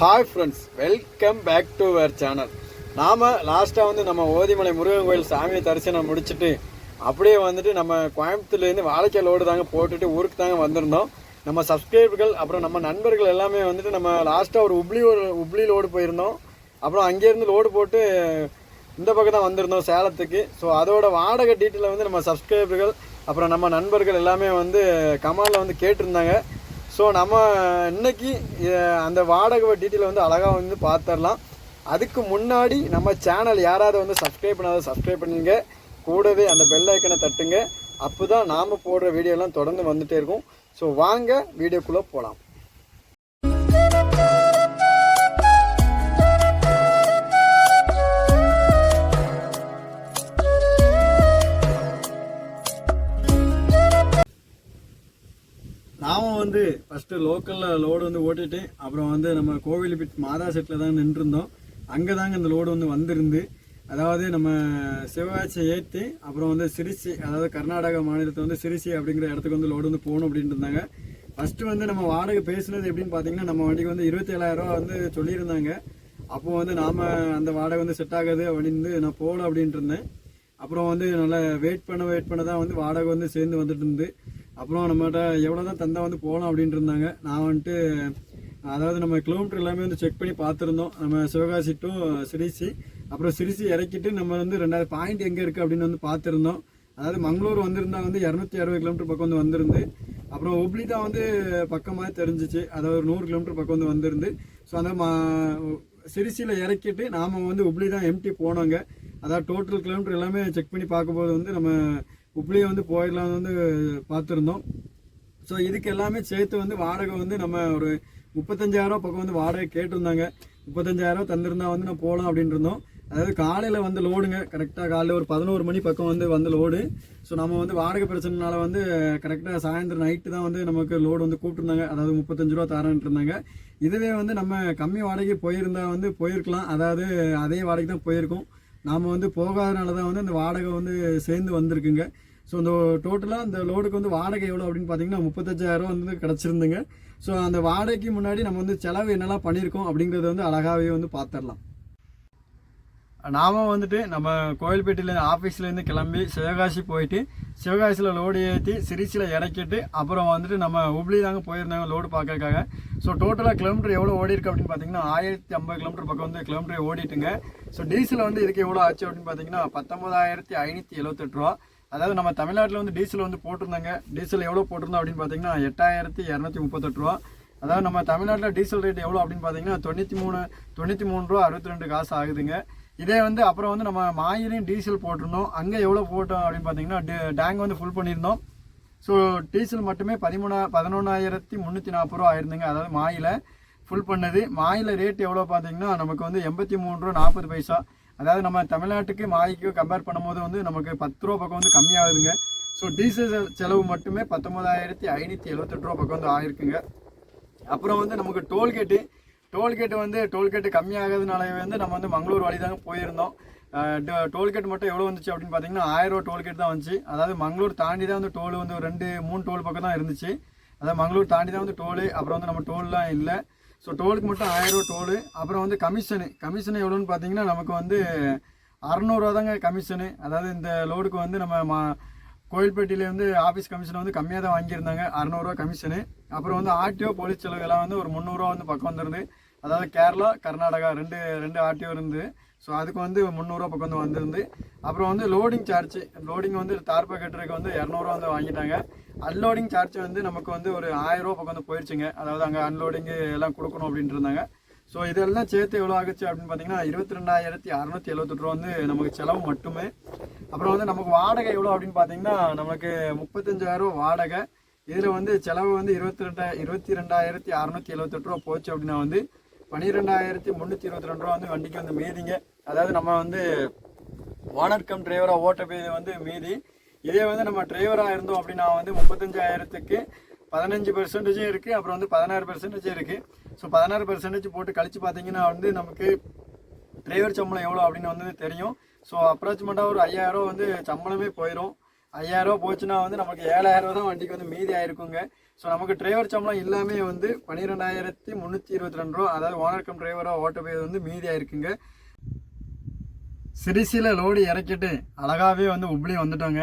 Hi friends welcome back to our channel நாம் லாஸ்ட்டாக வந்து நம்ம ஓதிமலை முருகன் கோயில் சாமியை தரிசனம் முடிச்சுட்டு அப்படியே வந்துட்டு நம்ம கோயம்புத்தூர்லேருந்து வாழைக்காய் லோடு தாங்க போட்டுட்டு ஊருக்கு தாங்க வந்திருந்தோம். நம்ம சப்ஸ்கிரைபர்கள் அப்புறம் நம்ம நண்பர்கள் எல்லாமே வந்துட்டு நம்ம லாஸ்ட்டாக ஒரு உப்ளி ஒரு உப்ளி லோடு போயிருந்தோம். அப்புறம் அங்கேருந்து லோடு போட்டு இந்த பக்கம் தான் வந்திருந்தோம் சேலத்துக்கு. ஸோ அதோட வாடகை டீட்டெயிலை வந்து நம்ம சப்ஸ்கிரைபர்கள் அப்புறம் நம்ம நண்பர்கள் எல்லாமே வந்து கமாலில் வந்து கேட்டிருந்தாங்க. ஸோ நம்ம இன்னைக்கு அந்த வாடகை டீட்டெயில் வந்து அழகாக வந்து பார்த்துடலாம் அதுக்கு முன்னாடி நம்ம சேனல் யாராவது வந்து சப்ஸ்கிரைப் பண்ணாத சப்ஸ்கிரைப் பண்ணுங்க கூடவே அந்த பெல் ஐக்கனை தட்டுங்க. அப்போ தான் நாம் போடுற வீடியோலாம் தொடர்ந்து வந்துகிட்டே இருக்கும். ஸோ வாங்க வீடியோக்குள்ளே போகலாம் நாமும் வந்து ஃபஸ்ட்டு லோக்கலில் லோடு வந்து ஓட்டிட்டு அப்புறம் வந்து நம்ம கோவில்பிட் மாதா செட்டில் தான் நின்றுருந்தோம். அங்கே தாங்க இந்த லோடு வந்து வந்திருந்து அதாவது நம்ம சிவகாட்சியை ஏற்றி அப்புறம் வந்து சிரிசி அதாவது கர்நாடகா மாநிலத்தை வந்து சிரிசி அப்படிங்கிற இடத்துக்கு வந்து லோடு வந்து போகணும் அப்படின்ட்டு இருந்தாங்க. ஃபஸ்ட்டு வந்து நம்ம வாடகை பேசுனது எப்படின்னு பார்த்தீங்கன்னா நம்ம வண்டிக்கு வந்து இருபத்தி ஏழாயிரம் வந்து சொல்லியிருந்தாங்க. அப்போ வந்து நாம் அந்த வாடகை வந்து செட் ஆகாது அப்படின்னு நான் போகல அப்படின்ட்டு இருந்தேன். அப்புறம் வந்து நல்லா வெயிட் பண்ண வெயிட் பண்ண தான் வந்து வாடகை வந்து சேர்ந்து வந்துட்டு இருந்து. அப்புறம் நம்மகிட்ட எவ்வளோ தான் தந்தா வந்து போகலாம் அப்படின்ட்டு இருந்தாங்க. நான் வந்துட்டு அதாவது நம்ம கிலோமீட்டர் எல்லாமே வந்து செக் பண்ணி பார்த்துருந்தோம். நம்ம சிவகாசி டு சிரிசி அப்புறம் சிரிசி இறக்கிட்டு நம்ம வந்து ரெண்டாவது பாயிண்ட் எங்கே இருக்குது அப்படின்னு வந்து பார்த்துருந்தோம். அதாவது மங்களூர் வந்திருந்தா வந்து இரநூத்தி அறுபது கிலோமீட்டர் பக்கம் வந்து வந்திருந்து அப்புறம் ஒப்ளி தான் வந்து பக்கமாக தெரிஞ்சிச்சு. அதாவது ஒரு நூறு கிலோமீட்டர் பக்கம் வந்து வந்திருந்து. ஸோ அந்த மா சிரிசியில் இறக்கிட்டு நாம் வந்து ஒப்ளி தான் எம்டி போனோங்க. அதாவது டோட்டல் கிலோமீட்டர் எல்லாமே செக் பண்ணி பார்க்கும்போது வந்து நம்ம உப்ளியை வந்து போயிடலாம் வந்து பார்த்துருந்தோம். ஸோ இதுக்கு எல்லாமே சேர்த்து வந்து வாடகை வந்து நம்ம ஒரு முப்பத்தஞ்சாயிரம் பக்கம் வந்து வாடகை கேட்டிருந்தாங்க. முப்பத்தஞ்சாயிரம் தந்திருந்தா வந்து நான் போகலாம் அப்படின்ட்டு இருந்தோம் அதாவது காலையில் வந்து லோடுங்க கரெக்டாக காலையில் ஒரு பதினோரு மணி பக்கம் வந்து வந்து லோடு ஸோ நம்ம வந்து வாடகை பிரச்சனைனால வந்து கரெக்டாக சாயந்தரம் நைட்டு தான் வந்து நமக்கு லோடு வந்து கூப்பிட்டுருந்தாங்க. அதாவது முப்பத்தஞ்சு ரூபா தரேன்ட்டு இருந்தாங்க இதுவே வந்து நம்ம கம்மி வாடகை போயிருந்தா வந்து போயிருக்கலாம். அதாவது அதே வாடகை தான் போயிருக்கோம். நாம் வந்து போகாதனால தான் வந்து அந்த வாடகை வந்து சேர்ந்து வந்திருக்குங்க. ஸோ இந்த டோட்டலாக அந்த லோடுக்கு வந்து வாடகை எவ்வளோ அப்படின்னு பார்த்தீங்கன்னா முப்பத்தஞ்சாயிரம் வந்து கிடச்சிருந்துங்க. ஸோ அந்த வாடகைக்கு முன்னாடி நம்ம வந்து செலவு என்னெல்லாம் பண்ணியிருக்கோம் அப்படிங்கிறத வந்து அழகாகவே வந்து பார்த்துடலாம் நாம வந்துட்டு நம்ம கோயில்பேட்டையில் ஆஃபீஸ்லேருந்து கிளம்பி சிவகாசி போயிட்டு சிவகாசியில் லோடு ஏற்றி சிரிசியில் இறக்கிட்டு அப்புறம் வந்துட்டு நம்ம உப்ளி தாங்க போயிருந்தாங்க லோடு பார்க்கறதுக்காக ஸோ டோட்டலாக கிலோமீட்டர் எவ்வளோ ஓடி இருக்கு அப்படின்னு பார்த்தீங்கன்னா ஆயிரத்தி ஐம்பது கிலோமீட்டர் பக்கம் வந்து கிலோமீட்டர் ஓடிட்டுங்க. ஸோ டீசல் வந்து இதுக்கு எவ்வளோ ஆச்சு அப்படின்னு பார்த்தீங்கன்னா பத்தொம்பதாயிரத்தி ஐநூற்றி எழுபத்தெட்டு ரூபா. அதாவது நம்ம தமிழ்நாட்டில் வந்து டீசல் வந்து போட்டிருந்தாங்க. டீசல் எவ்வளோ போட்டிருந்தோம் அப்படின்னு பார்த்தீங்கன்னா எட்டாயிரத்தி இரநூத்தி முப்பத்தெட்டு ரூபா. அதாவது நம்ம தமிழ்நாட்டில் டீசல் ரேட் எவ்வளோ அப்படின்னு பார்த்தீங்கன்னா தொண்ணூற்றி மூணு தொண்ணூற்றி மூணு ரூபா அறுபத்தி ரெண்டு காசு ஆகுதுங்க. இதே வந்து அப்புறம் வந்து நம்ம மாயிலையும் டீசல் போட்டிருந்தோம். அங்கே எவ்வளோ போட்டோம் அப்படின்னு பார்த்தீங்கன்னா டேங்க் வந்து ஃபுல் பண்ணியிருந்தோம். ஸோ டீசல் மட்டுமே பதிமூணா பதினொன்றாயிரத்தி முந்நூற்றி நாற்பது ரூபா ஆயிருந்துங்க. அதாவது மாயில் ஃபுல் பண்ணது. மாயில் ரேட் எவ்வளோ பார்த்தீங்கன்னா நமக்கு வந்து எண்பத்தி மூணு ரூபா நாற்பது பைசா. அதாவது நம்ம தமிழ்நாட்டுக்கு மாய்க்கு கம்பேர் பண்ணும்போது வந்து நமக்கு பத்து ரூபா பக்கம் வந்து கம்மியாகுதுங்க. ஸோ டீசல் செலவு மட்டுமே பத்தொம்போதாயிரத்தி ஐநூற்றி எழுபத்தெட்டு ரூபா பக்கம் வந்து ஆயிருக்குங்க. அப்புறம் வந்து நமக்கு டோல்கேட்டு டோல்கேட்டு வந்து டோல்கேட்டு கம்மியாகிறதுனால வந்து நம்ம வந்து மங்களூர் வழி தாங்க போயிருந்தோம் டோல்கேட் மட்டும் எவ்வளோ வந்துச்சு அப்படின்னு பார்த்தீங்கன்னா ஆயிரம் ரூபா டோல்கேட் தான் வந்துச்சு. அதாவது மங்களூர் தாண்டி தான் வந்து டோல் வந்து ஒரு ரெண்டு மூணு டோல் பக்கம் தான் இருந்துச்சு. அதாவது மங்களூர் தாண்டி தான் வந்து டோலு அப்புறம் வந்து நம்ம டோல்லாம் இல்லை. ஸோ டோலுக்கு மட்டும் ஆயிரரூவா டோலு அப்புறம் வந்து கமிஷனு கமிஷன் எவ்வளோன்னு பார்த்தீங்கன்னா நமக்கு வந்து அறநூறுவா தாங்க கமிஷனு அதாவது இந்த லோடுக்கு வந்து நம்ம மா கோயில்பேட்டையில வந்து ஆஃபீஸ் கமிஷன் வந்து கம்மியாக தான் வாங்கியிருந்தாங்க. அறநூறுவா கமிஷனு அப்புறம் வந்து ஆர்டிஓ போலீஸ் செலவுகள்லாம் வந்து ஒரு முந்நூறுரூவா வந்து பக்கம் வந்துருது. அதாவது கேரளா கர்நாடகா ரெண்டு ரெண்டு ஆர்டிஓ இருந்து ஸோ அதுக்கு வந்து முந்நூறுரூவா பக்கம் வந்து வந்திருந்து அப்புறம் வந்து லோடிங் சார்ஜ் லோடிங் வந்து தார்பா கட்டுறதுக்கு வந்து இரநூறுவா வந்து வாங்கிட்டாங்க. அன்லோடிங் சார்ஜ் வந்து நமக்கு வந்து ஒரு ஆயிரரூவா பக்கம் வந்து போயிடுச்சுங்க. அதாவது அங்கே அன்லோடிங்கு எல்லாம் கொடுக்கணும் அப்படின்ட்டு இருந்தாங்க. ஸோ இதெல்லாம் சேர்த்து எவ்வளோ ஆகுச்சு அப்படின்னு பார்த்தீங்கன்னா இருபத்தி ரெண்டாயிரத்தி அறநூற்றி எழுபத்தெட்டு ரூபா வந்து நமக்கு செலவு மட்டுமே. அப்புறம் வந்து நமக்கு வாடகை எவ்வளோ அப்படின்னு பார்த்தீங்கன்னா நமக்கு முப்பத்தஞ்சாயிரம் வாடகை. இதில் வந்து செலவு வந்து இருபத்தி ரெண்டா இருபத்தி ரெண்டாயிரத்தி அறநூற்றி எழுபத்தெட்டு ரூபா போச்சு அப்படின்னா வந்து பன்னிரெண்டாயிரத்தி முந்நூற்றி இருபத்தி ரெண்டு ரூபா வந்து வண்டிக்கு வந்து மீதிங்க. அதாவது நம்ம வந்து ஓனர் கம் டிரைவராக ஓட்ட போய் வந்து மீதி. இதே வந்து நம்ம டிரைவராக இருந்தோம் அப்படின்னா வந்து முப்பத்தஞ்சாயிரத்துக்கு பதினஞ்சு பெர்சன்டேஜும் இருக்குது அப்புறம் வந்து பதினாறு பெர்சன்டேஜும் இருக்குது ஸோ பதினாறு பெர்சன்டேஜ் போட்டு கழித்து பார்த்தீங்கன்னா வந்து நமக்கு டிரைவர் சம்பளம் எவ்வளோ அப்படின்னு வந்து தெரியும். ஸோ அப்ராக்சிமேட்டாக ஒரு ஐயாயிரம் வந்து சம்பளமே போயிடும் ஐயாயிரம் போச்சுன்னா வந்து நமக்கு ஏழாயிரம் ரூபா தான் வண்டிக்கு வந்து மீதி ஆயிருக்குங்க. ஸோ நமக்கு டிரைவர் சம்பளம் எல்லாமே வந்து பன்னிரெண்டாயிரத்தி முந்நூற்றி இருபத்தி ரெண்டு ரூபா அதாவது ஓனர் கம் டிரைவராக ஓட்ட போய் வந்து மீதியாக இருக்குங்க சிறுசியில் லோடு இறக்கிட்டு அழகாகவே வந்து உப்ளி வந்துட்டோங்க.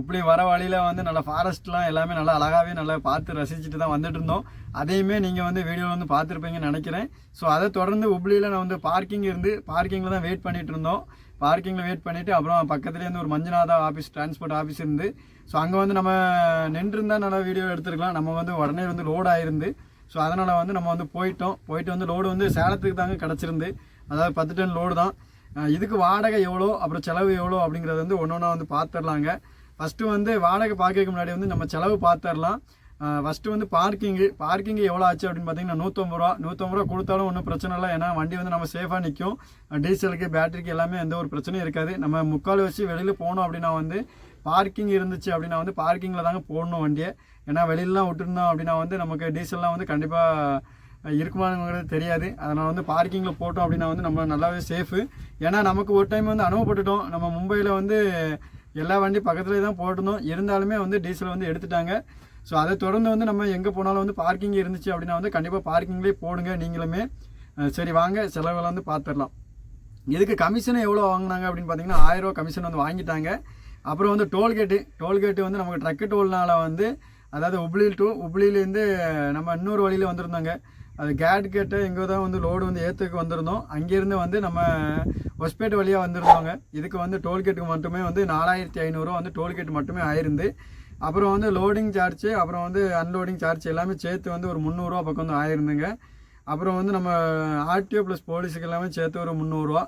உப்ளி வர வழியில் வந்து நல்லா ஃபாரஸ்ட்லாம் எல்லாமே நல்லா அழகாகவே நல்லா பார்த்து ரசிச்சுட்டு தான் வந்துட்டு இருந்தோம் அதையுமே நீங்கள் வந்து வீடியோவில் வந்து பார்த்துருப்பீங்கன்னு நினைக்கிறேன். ஸோ அதை தொடர்ந்து உப்ளியில் நான் வந்து பார்க்கிங் இருந்து பார்க்கிங்கில் தான் வெயிட் பண்ணிகிட்டு இருந்தோம் பார்க்கிங்கில் வெயிட் பண்ணிவிட்டு அப்புறம் பக்கத்துலேருந்து ஒரு மஞ்சுநாதா ஆஃபீஸ் டிரான்ஸ்போர்ட் ஆஃபீஸ் இருந்து. ஸோ அங்கே வந்து நம்ம நின்றுருந்தா நல்லா வீடியோ எடுத்துருக்கலாம். நம்ம வந்து உடனே வந்து லோடு ஆயிருந்து. ஸோ அதனால் வந்து நம்ம வந்து போயிட்டோம். போயிட்டு வந்து லோடு வந்து சேலத்துக்கு தாங்க கிடச்சிருந்து. அதாவது பத்து டன் லோடு தான். இதுக்கு வாடகை எவ்வளோ அப்புறம் செலவு எவ்வளோ அப்படிங்கிறது வந்து ஒன்று ஒன்றா வந்து பார்த்துடலாங்க ஃபஸ்ட்டு வந்து வாடகை பார்க்கறதுக்கு முன்னாடி வந்து நம்ம செலவு பார்த்துடலாம் ஃபஸ்ட்டு வந்து பார்க்கிங்கு பார்க்கிங் எவ்வளோ ஆச்சு அப்படின்னு பார்த்தீங்கன்னா நூற்றம்பது ரூபா நூற்றம்பது ரூபா கொடுத்தாலும் ஒன்றும் பிரச்சனை இல்லை. ஏன்னா வண்டி வந்து நம்ம சேஃபாக நிற்கும் டீசலுக்கு பேட்டரிக்கு எல்லாமே எந்த ஒரு பிரச்சனையும் இருக்காது. நம்ம முக்கால் வச்சு வெளியில் போனோம் அப்படின்னா வந்து பார்க்கிங் இருந்துச்சு அப்படின்னா வந்து பார்க்கிங்கில் தாங்க போடணும் வண்டியை. ஏன்னா வெளியிலலாம் விட்டுருந்தோம் அப்படின்னா வந்து நமக்கு டீசல்லாம் வந்து கண்டிப்பாக இருக்குமாங்கிறது தெரியாது. அதனால் வந்து பார்க்கிங்கில் போட்டோம் அப்படின்னா வந்து நம்ம நல்லாவே சேஃபு ஏன்னா நமக்கு ஒரு டைம் வந்து அனுபவப்பட்டுட்டோம். நம்ம மும்பையில் வந்து எல்லா வண்டி பக்கத்துலேயே தான் போட்டிருந்தோம். இருந்தாலுமே வந்து டீசல் வந்து எடுத்துட்டாங்க. ஸோ அதை தொடர்ந்து வந்து நம்ம எங்கே போனாலும் வந்து பார்க்கிங் இருந்துச்சு அப்படின்னா வந்து கண்டிப்பாக பார்க்கிங்லேயே போடுங்க நீங்களுமே. சரி வாங்க. செலவெல்லாம் வந்து பார்த்துடலாம். இதுக்கு கமிஷனை எவ்வளோ வாங்கினாங்க அப்படின்னு பார்த்தீங்கன்னா ஆயிரம் ரூபா கமிஷன் வந்து வாங்கிட்டாங்க. அப்புறம் வந்து டோல்கேட்டு. டோல்கேட்டு வந்து நமக்கு ட்ரக்கு டோல்னால வந்து அதாவது உப்ளி டு உப்ளிலேருந்து நம்ம இன்னொரு வழியில் வந்திருந்தாங்க. அது கேட் கேட்டை எங்கே தான் வந்து லோடு வந்து ஏற்றுக்கு வந்திருந்தோம். அங்கேருந்து வந்து நம்ம ஒஸ்பேட் வழியாக வந்திருந்தோங்க. இதுக்கு வந்து டோல்கேட்டுக்கு மட்டுமே வந்து நாலாயிரத்தி ஐநூறுரூவா வந்து டோல்கேட் மட்டுமே ஆயிருந்து அப்புறம் வந்து லோடிங் சார்ஜ் அப்புறம் வந்து அன்லோடிங் சார்ஜ் எல்லாமே சேர்த்து வந்து ஒரு முந்நூறுரூவா பக்கம் வந்து ஆயிருந்துங்க. அப்புறம் வந்து நம்ம ஆர்டிஓ ப்ளஸ் போலீஸுக்கு எல்லாமே சேர்த்து ஒரு முந்நூறுரூவா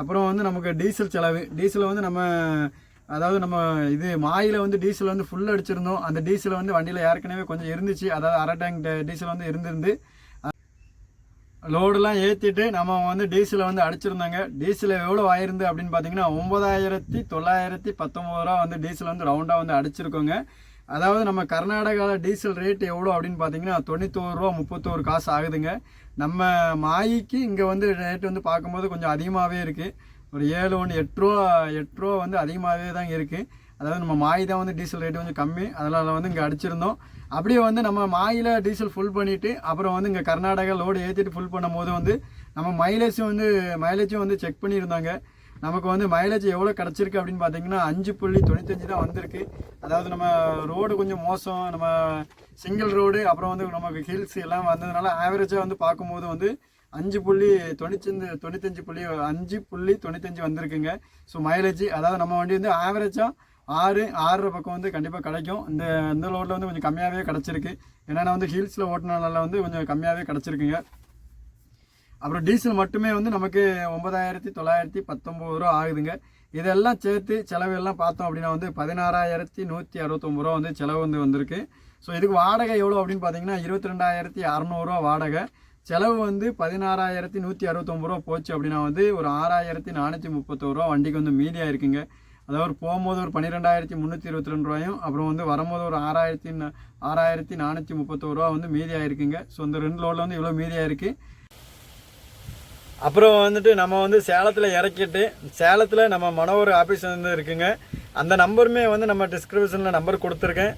அப்புறம் வந்து நமக்கு டீசல் செலவு. டீசல் வந்து நம்ம அதாவது நம்ம இது மாயில் வந்து டீசல் வந்து ஃபுல் அடிச்சிருந்தோம். அந்த டீசல் வந்து வண்டியில் ஏற்கனவே கொஞ்சம் இருந்துச்சு. அதாவது அரை டேங்க் டீசல் வந்து இருந்திருந்து லோடுலாம் ஏற்றிட்டு நம்ம வந்து டீசலை வந்து அடிச்சிருந்தாங்க. டீசல் எவ்வளோ ஆயிருந்து அப்படின்னு பார்த்தீங்கன்னா ஒம்பதாயிரத்தி தொள்ளாயிரத்தி பத்தொம்பது ரூபா வந்து டீசல் வந்து ரவுண்டாக வந்து அடிச்சிருக்கோங்க. அதாவது நம்ம கர்நாடகாவில் டீசல் ரேட் எவ்வளோ அப்படின்னு பார்த்தீங்கன்னா தொண்ணூத்தோரு ரூபா முப்பத்தோரு காசு ஆகுதுங்க. நம்ம மாயிக்கு இங்கே வந்து ரேட் வந்து பார்க்கும்போது கொஞ்சம் அதிகமாகவே இருக்குது ஒரு ஏழு ஒன்று எட்டு ரூபா எட்டு ரூபா வந்து அதிகமாகவே தான் இருக்குது அதாவது நம்ம மாய் தான் வந்து டீசல் ரேட் கொஞ்சம் கம்மி. அதனால் வந்து இங்கே அடிச்சிருந்தோம். அப்படியே வந்து நம்ம மாயில் டீசல் ஃபுல் பண்ணிவிட்டு அப்புறம் வந்து இங்கே கர்நாடகா லோடு ஏற்றிட்டு ஃபுல் பண்ணும்போது வந்து நம்ம மைலேஜும் வந்து மைலேஜும் வந்து செக் பண்ணியிருந்தாங்க. நமக்கு வந்து மைலேஜ் எவ்வளோ கிடச்சிருக்கு அப்படின்னு பார்த்தீங்கன்னா அஞ்சு புள்ளி தொண்ணூத்தஞ்சு தான் வந்திருக்கு. அதாவது நம்ம ரோடு கொஞ்சம் மோசம் நம்ம சிங்கிள் ரோடு அப்புறம் வந்து நமக்கு ஹில்ஸ் எல்லாம் வந்ததுனால ஆவரேஜாக வந்து பார்க்கும்போது வந்து அஞ்சு புள்ளி தொண்ணூத்தஞ்சு தொண்ணூத்தஞ்சு புள்ளி அஞ்சு புள்ளி தொண்ணூத்தஞ்சு வந்திருக்குங்க. ஸோ மைலேஜ் அதாவது நம்ம வண்டி வந்து ஆவரேஜாக ஆறு ஆறரை பக்கம் வந்து கண்டிப்பாக கிடைக்கும். இந்த இந்த லோடில் வந்து கொஞ்சம் கம்மியாகவே கிடச்சிருக்கு. ஏன்னா நான் வந்து ஹில்ஸில் ஓட்டினால வந்து கொஞ்சம் கம்மியாகவே கிடச்சிருக்குங்க. அப்புறம் டீசல் மட்டுமே வந்து நமக்கு ஒன்பதாயிரத்தி தொள்ளாயிரத்தி பத்தொம்பது ரூபா ஆகுதுங்க. இதெல்லாம் சேர்த்து செலவு எல்லாம் பார்த்தோம் அப்படின்னா வந்து பதினாறாயிரத்தி நூற்றி அறுபத்தொம்பது ரூபா வந்து செலவு வந்து வந்திருக்கு. ஸோ இதுக்கு வாடகை எவ்வளோ அப்படின்னு பார்த்தீங்கன்னா இருபத்தி ரெண்டாயிரத்தி அறநூறுவா வாடகை. செலவு வந்து பதினாறாயிரத்தி நூற்றி அறுபத்தொம்பது ரூபா போச்சு அப்படின்னா வந்து ஒரு ஆறாயிரத்தி நானூற்றி முப்பத்தோரு ரூபா வண்டிக்கு வந்து மீதியாக இருக்குங்க அதாவது போகும்போது ஒரு பன்னிரெண்டாயிரத்தி முந்நூற்றி இருபத்தி ரெண்டு ரூபாயும் அப்புறம் வந்து வரும்போது ஒரு ஆறாயிரத்தி ஆறாயிரத்தி நானூற்றி முப்பத்தோரு ரூபா வந்து மீதியாக இருக்குங்க ஸோ இந்த ரெண்டு லோடில் வந்து இவ்வளோ மீதியாக இருக்குது அப்புறம் வந்துட்டு நம்ம வந்து சேலத்தில் இறக்கிட்டு சேலத்தில் நம்ம மனோவர் ஆஃபீஸ் வந்து இருக்குங்க. அந்த நம்பருமே வந்து நம்ம டிஸ்கிரிப்ஷனில் நம்பர் கொடுத்துருக்கேன்.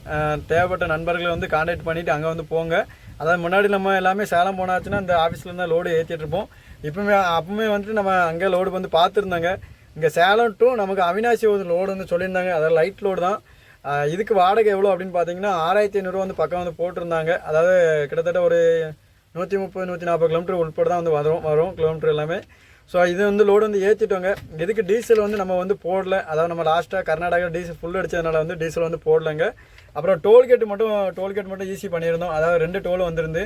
தேவைப்பட்ட நண்பர்களை வந்து காண்டாக்ட் பண்ணிவிட்டு அங்கே வந்து போங்க. அதாவது முன்னாடி நம்ம எல்லாமே சேலம் போனாச்சுன்னா அந்த ஆஃபீஸில் தான் லோடு ஏற்றிட்டு இருப்போம். இப்போமே அப்பவுமே வந்துட்டு நம்ம அங்கே லோடு வந்து பார்த்துருந்தாங்க. இங்கே சேலம் டு நமக்கு அவினாசி ஒரு லோடு வந்து சொல்லியிருந்தாங்க. அதாவது லைட் லோடு தான். இதுக்கு வாடகை எவ்வளோ அப்படின்னு பார்த்தீங்கன்னா ஆறாயிரத்தி ஐநூறுரூவா வந்து பக்கம் வந்து போட்டிருந்தாங்க. அதாவது கிட்டத்தட்ட ஒரு நூற்றி முப்பது நூற்றி நாற்பது கிலோமீட்டர் உட்பட தான் வந்து வரும் வரும் கிலோமீட்டர் எல்லாமே. ஸோ இது வந்து லோடு வந்து ஏற்றிட்டோங்க இதுக்கு டீசல் வந்து நம்ம வந்து போடல? அதாவது நம்ம லாஸ்ட்டாக கர்நாடகா டீசல் ஃபுல் அடித்ததுனால வந்து டீசல் வந்து போடலங்க. அப்புறம் டோல்கேட் மட்டும் டோல்கேட் மட்டும் ஈஸி பண்ணியிருந்தோம். அதாவது ரெண்டு டோல் வந்திருந்து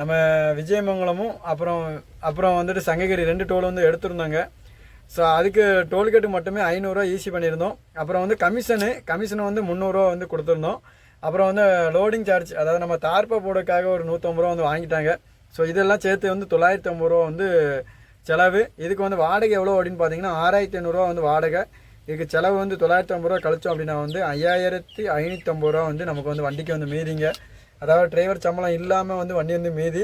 நம்ம விஜயமங்கலமும் அப்புறம் அப்புறம் வந்துட்டு சங்ககிரி ரெண்டு டோல் வந்து எடுத்திருந்தாங்க. ஸோ அதுக்கு டோல்கேட்டு மட்டுமே ஐநூறுரூவா ஈஸி பண்ணியிருந்தோம். அப்புறம் வந்து கமிஷனு கமிஷனை வந்து முந்நூறுரூவா வந்து கொடுத்துருந்தோம். அப்புறம் வந்து லோடிங் சார்ஜ் அதாவது நம்ம தார்ப்பா போடுறதுக்காக ஒரு நூற்றம்பது ரூபா வந்து வாங்கிட்டாங்க. ஸோ இதெல்லாம் சேர்த்து வந்து தொள்ளாயிரத்தி ஐம்பது ரூபா வந்து செலவு. இதுக்கு வந்து வாடகை எவ்வளோ அப்படின்னு பார்த்தீங்கன்னா ஆறாயிரத்தி ஐநூறுரூவா வந்து வாடகை. இதுக்கு செலவு வந்து தொள்ளாயிரத்தி ஐம்பது ரூபா கழிச்சோம் அப்படின்னா வந்து ஐயாயிரத்தி ஐநூற்றம்பது ரூபா வந்து நமக்கு வந்து வண்டிக்கு வந்து மீதிங்க. அதாவது டிரைவர் சம்பளம் இல்லாமல் வந்து வண்டி வந்து மீதி.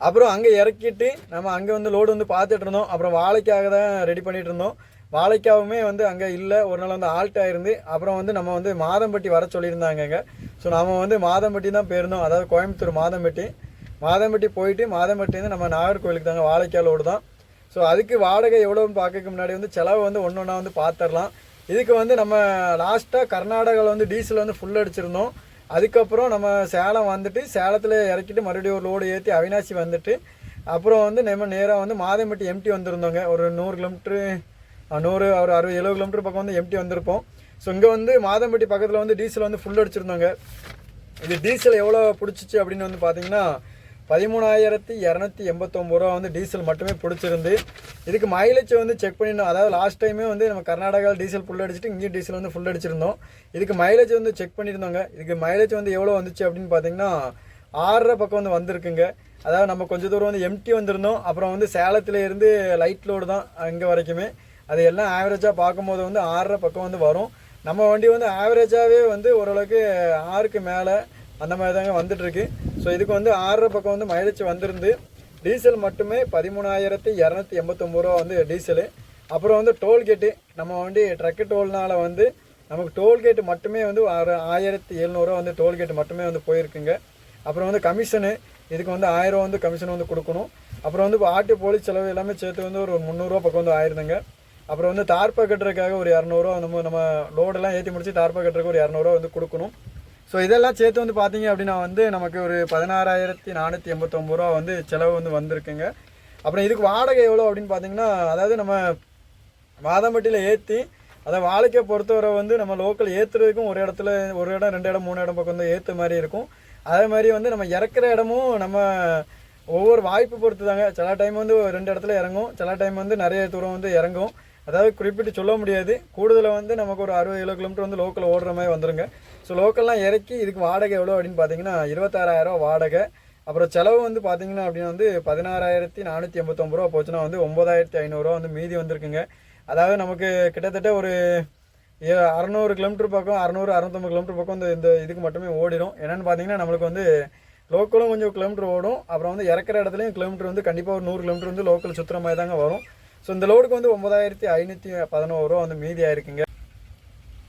அப்புறம் அங்கே இறக்கிட்டு நம்ம அங்கே வந்து லோடு வந்து பார்த்துட்டு இருந்தோம் அப்புறம் வாழைக்காக தான் ரெடி பண்ணிகிட்டு இருந்தோம் வாழைக்காவுமே வந்து அங்கே இல்லை. ஒரு நாள் வந்து ஆல்ட் ஆயிருந்து அப்புறம் வந்து நம்ம வந்து மாதம்பட்டி வர சொல்லியிருந்தாங்கங்க ஸோ நம்ம வந்து மாதம்பட்டி தான் போயிருந்தோம். அதாவது கோயம்புத்தூர் மாதம்பட்டி. மாதம்பட்டி போயிட்டு மாதம்பட்டிலேருந்து நம்ம நாகர்கோவிலுக்கு தாங்க வாழைக்கால் லோடு தான். ஸோ அதுக்கு வாடகை எவ்வளோன்னு பார்க்கறதுக்கு முன்னாடி வந்து செலவு வந்து ஒன்று ஒன்றா வந்து பார்த்துடலாம். இதுக்கு வந்து நம்ம லாஸ்ட்டாக கர்நாடகாவில் வந்து டீசல் வந்து ஃபுல் அடிச்சிருந்தோம். அதுக்கப்புறம் நம்ம சேலம் வந்துட்டு சேலத்தில் இறக்கிட்டு மறுபடியும் ஒரு லோடு ஏற்றி அவினாசி வந்துட்டு அப்புறம் வந்து நம்ம நேராக வந்து மாதம்பட்டி எம்டி வந்திருந்தோங்க. ஒரு நூறு கிலோமீட்ரு நூறு ஒரு அறுபது எழுபது கிலோமீட்டர் பக்கம் வந்து எம்டி வந்திருப்போம். ஸோ இங்கே வந்து மாதம்பட்டி பக்கத்தில் வந்து டீசல் வந்து ஃபுல் அடிச்சிருந்தோங்க. இது டீசல் எவ்வளோ பிடிச்சிச்சு அப்படின்னு வந்து பார்த்தீங்கன்னா பதிமூணாயிரத்தி இரநூத்தி எண்பத்தொம்பது ரூபா வந்து டீசல் மட்டுமே பிடிச்சிருந்து இதுக்கு மைலேஜ் வந்து செக் பண்ணிடணும். அதாவது லாஸ்ட் டைமே வந்து நம்ம கர்நாடகாவில் டீசல் ஃபுல் அடிச்சுட்டு இங்கேயும் டீசல் வந்து ஃபுல் அடிச்சிருந்தோம். இதுக்கு மைலேஜ் வந்து செக் பண்ணியிருந்தோங்க. இதுக்கு மைலேஜ் வந்து எவ்வளோ வந்துச்சு அப்படின்னு பார்த்தீங்கன்னா ஆறரை பக்கம் வந்து வந்திருக்குங்க. அதாவது நம்ம கொஞ்சம் தூரம் வந்து எம்டி வந்திருந்தோம். அப்புறம் வந்து சேலத்தில் இருந்து லைட் லோடு தான் இங்கே வரைக்குமே. அது எல்லாம் ஆவரேஜாக பார்க்கும்போது வந்து ஆறரை பக்கம் வந்து வரும். நம்ம வண்டி வந்து ஆவரேஜாகவே வந்து ஓரளவுக்கு ஆறுக்கு மேலே அந்த மாதிரி தாங்க வந்துட்டுருக்கு ஸோ இதுக்கு வந்து ஆறரை பக்கம் வந்து மைலேஜ் வந்திருந்து டீசல் மட்டுமே பதிமூணாயிரத்தி இரநூத்தி எண்பத்தொம்பது ரூபா வந்து டீசலு அப்புறம் வந்து டோல்கேட்டு நம்ம வண்டி ட்ரக்கு டோல்னால் வந்து நமக்கு டோல்கேட்டு மட்டுமே வந்து ஆறு ஆயிரத்தி எழுநூறுவா வந்து டோல்கேட் மட்டுமே வந்து போயிருக்குங்க. அப்புறம் வந்து கமிஷனு இதுக்கு வந்து ஆயிரம் வந்து கமிஷன் வந்து கொடுக்கணும். அப்புறம் வந்து இப்போ ஆட்டு போலீஸ் செலவு எல்லாமே சேர்த்து வந்து ஒரு முந்நூறுரூவா பக்கம் வந்து ஆயிருந்தங்க அப்புறம் வந்து தார்ப்பா கட்டுறதுக்காக ஒரு இரநூறுவா நம்ம நம்ம லோடெல்லாம் ஏற்றி முடிச்சு தார்ப்பா கட்டுறதுக்கு ஒரு இரநூறுவா வந்து கொடுக்கணும். ஸோ இதெல்லாம் சேர்த்து வந்து பார்த்தீங்க அப்படின்னா வந்து நமக்கு ஒரு பதினாறாயிரத்தி நானூற்றி எண்பத்தொம்பது ரூபா வந்து செலவு வந்து வந்திருக்குங்க. அப்புறம் இதுக்கு வாடகை எவ்வளோ அப்படின்னு பார்த்தீங்கன்னா அதாவது நம்ம வாதம்பட்டியில் ஏற்றி அதை வாழைக்கை பொறுத்தவரை வந்து நம்ம லோக்கல் ஏற்றுறதுக்கும் ஒரு இடத்துல ஒரு இடம் ரெண்டு இடம் மூணு இடம் பக்கம் வந்து ஏற்ற மாதிரி இருக்கும். அதே மாதிரி வந்து நம்ம இறக்குற இடமும் நம்ம ஒவ்வொரு வாய்ப்பு பொறுத்து தாங்க சில டைம் வந்து ஒரு ரெண்டு இடத்துல இறங்கும் சில டைம் வந்து நிறைய தூரம் வந்து இறங்கும். அதாவது குறிப்பிட்டு சொல்ல முடியாது. கூடுதலாக வந்து நமக்கு ஒரு அறுபது ஏழு கிலோமீட்டர் வந்து லோக்கல் ஓடுற மாதிரி வந்துருங்க. ஸோ லோக்கல்லாம் இறக்கி இதுக்கு வாடகை எவ்வளோ அப்படின்னு பார்த்தீங்கன்னா இருபத்தாறாயிரம் வாடகை. அப்புறம் செலவு வந்து பார்த்தீங்கன்னா அப்படின்னா வந்து பதினாறாயிரத்தி நானூற்றி எண்பத்தொம்பது ரூபா போச்சுன்னா வந்து ஒம்பதாயிரத்தி ஐநூறுரூவா வந்து மீதி வந்திருக்குங்க. அதாவது நமக்கு கிட்டத்தட்ட ஒரு ஏ- அறநூறு கிலோமீட்டர் பக்கம் அறநூறு அறுநூத்தம்பது கிலோமீட்டர் பக்கம் வந்து இந்த இதுக்கு மட்டுமே ஓடிடும். என்னென்னு பார்த்தீங்கன்னா நம்மளுக்கு வந்து லோக்கலும் கொஞ்சம் கிலோமீட்டர் ஓடும். அப்புறம் வந்து இறக்குற இடத்துலையும் கிலோமீட்டர் வந்து கண்டிப்பாக ஒரு நூறு கிலோமீட்டர் வந்து லோக்கல் சுற்றுற மாதிரி தாங்க வரும். ஸோ இந்த லோடுக்கு வந்து ஒம்பதாயிரத்தி ஐநூற்றி பதினோரு ரூபா வந்து மீதி ஆயிருக்குங்க.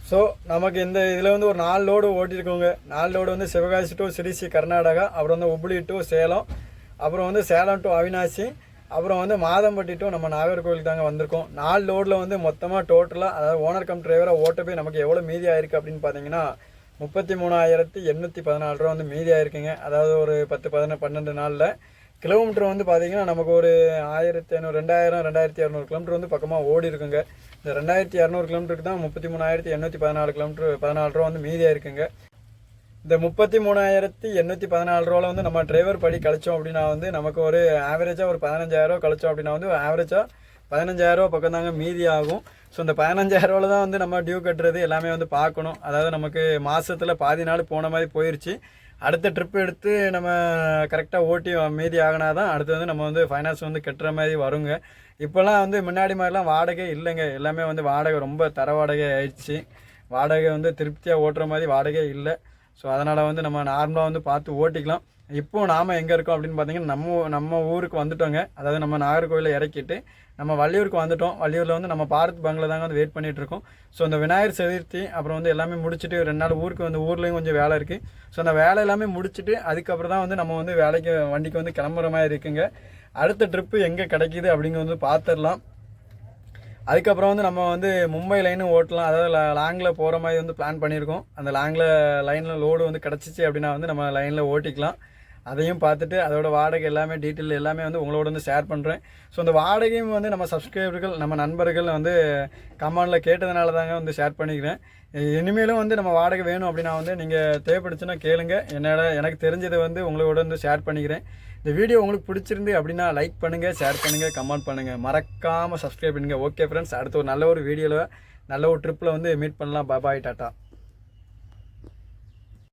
ஸோ நமக்கு இந்த இதில் வந்து ஒரு நாலு லோடு ஓட்டியிருக்கோங்க நாலு லோடு வந்து சிவகாசி டு சிரிசி கர்நாடகா அப்புறம் வந்து உப்ளி டு சேலம் அப்புறம் வந்து சேலம் டு அவினாசி அப்புறம் வந்து மாதம்பட்டி டு நம்ம நாகர்கோவில் தாங்க வந்திருக்கோம். நாலு லோடில் வந்து மொத்தமாக டோட்டலாக அதாவது ஓனர் கம் டிரைவராக ஓட்ட போய் நமக்கு எவ்வளோ மீதி ஆயிருக்கு அப்படின்னு பார்த்தீங்கன்னா முப்பத்தி மூணாயிரத்தி எண்ணூற்றி பதினாலு ரூபா வந்து மீதி ஆயிருக்குங்க. அதாவது ஒரு பத்து பதினெட்டு பன்னெண்டு நாளில் கிலோமீட்டர் வந்து பார்த்தீங்கன்னா நமக்கு ஒரு ஆயிரத்தி ஐநூறு ரெண்டாயிரம் ரெண்டாயிரத்தி இரநூறு கிலோமீட்டர் வந்து பக்கமாக ஓடி இருக்குங்க. இந்த ரெண்டாயிரத்தி இரநூறு கிலோமீட்டருக்கு தான் முப்பத்தி மூணாயிரத்தி எண்ணூற்றி பதினாலு கிலோமீட்டர் பதினாலு ரூபா வந்து மீதியாக இருக்குங்க. இந்த முப்பத்தி மூணாயிரத்தி எண்ணூற்றி பதினாலு ரூபாவில் வந்து நம்ம டிரைவர் படி கழிச்சோம் அப்படின்னா வந்து நமக்கு ஒரு ஆவரேஜாக ஒரு பதினஞ்சாயிரம் கழிச்சோம் அப்படின்னா வந்து ஆவரேஜாக பதினஞ்சாயிரரூவா பக்கம் தாங்க மீதி ஆகும். ஸோ இந்த பதினஞ்சாயிரரூவாவில் தான் வந்து நம்ம டியூ கட்டுறது எல்லாமே வந்து பார்க்கணும். அதாவது நமக்கு மாதத்தில் பாதி நாள் போன மாதிரி போயிடுச்சு அடுத்த ட்ரிப் எடுத்து நம்ம கரெக்டாக ஓட்டி மீதி ஆகினா தான் அடுத்து வந்து நம்ம வந்து ஃபைனான்ஸ் வந்து கட்டுற மாதிரி வருங்க. இப்போல்லாம் வந்து முன்னாடி மாதிரிலாம் வாடகை இல்லைங்க. எல்லாமே வந்து வாடகை ரொம்ப தர வாடகை ஆயிடுச்சு. வாடகை வந்து திருப்தியாக ஓட்டுற மாதிரி வாடகை இல்லை. ஸோ அதனால் வந்து நம்ம நார்மலாக வந்து பார்த்து ஓட்டிக்கலாம். இப்போ நாம் எங்கே இருக்கோம் அப்படின்னு பார்த்தீங்கன்னா நம்ம நம்ம ஊருக்கு வந்துட்டோங்க. அதாவது நம்ம நாகர்கோவிலில் இறக்கிட்டு நம்ம வள்ளியூருக்கு வந்துட்டோம். வள்ளியூரில் வந்து நம்ம பாரத் பங்கில் தாங்க வந்து வெயிட் பண்ணிட்டு இருக்கோம். ஸோ இந்த விநாயகர் சதுர்த்தி அப்புறம் வந்து எல்லாமே முடிச்சுட்டு ரெண்டு நாள் ஊருக்கு வந்து ஊர்லேயும் கொஞ்சம் வேலை இருக்குது ஸோ அந்த வேலை எல்லாமே முடிச்சுட்டு அதுக்கப்புறம் தான் வந்து நம்ம வந்து வேலைக்கு வண்டிக்கு வந்து கிளம்புற மாதிரி இருக்குங்க. அடுத்த ட்ரிப்பு எங்கே கிடைக்கிது அப்படிங்க வந்து பார்த்துடலாம் அதுக்கப்புறம் வந்து நம்ம வந்து மும்பை லைனும் ஓட்டலாம். அதாவது லாங்கில் போகிற மாதிரி வந்து பிளான் பண்ணியிருக்கோம். அந்த லாங்கில் லைனில் லோடு வந்து கிடச்சிச்சு அப்படின்னா வந்து நம்ம லைனில் ஓட்டிக்கலாம். அதையும் பார்த்துட்டு அதோட வாடகை எல்லாமே டீட்டெயில் எல்லாமே வந்து உங்களோட வந்து ஷேர் பண்ணுறேன் ஸோ அந்த வாடகையும் வந்து நம்ம சப்ஸ்கிரைபர்கள் நம்ம நண்பர்கள் வந்து கமெண்டில் கேட்டதுனால தாங்க வந்து ஷேர் பண்ணிக்கிறேன். இனிமேலும் வந்து நம்ம வாடகை வேணும் அப்படின்னா வந்து நீங்கள் தேவைப்படுச்சுன்னா கேளுங்க. என்னோட எனக்கு தெரிஞ்சதை வந்து உங்களோட வந்து ஷேர் பண்ணிக்கிறேன். இந்த வீடியோ உங்களுக்கு பிடிச்சிருந்து அப்படின்னா லைக் பண்ணுங்கள் ஷேர் பண்ணுங்கள் கமெண்ட் பண்ணுங்கள் மறக்காமல் சப்ஸ்கிரைப் பண்ணுங்கள் ஓகே ஃப்ரெண்ட்ஸ் அடுத்த ஒரு நல்ல ஒரு வீடியோவில் நல்ல ஒரு ட்ரிப்பில் வந்து மீட் பண்ணலாம். Bye tata.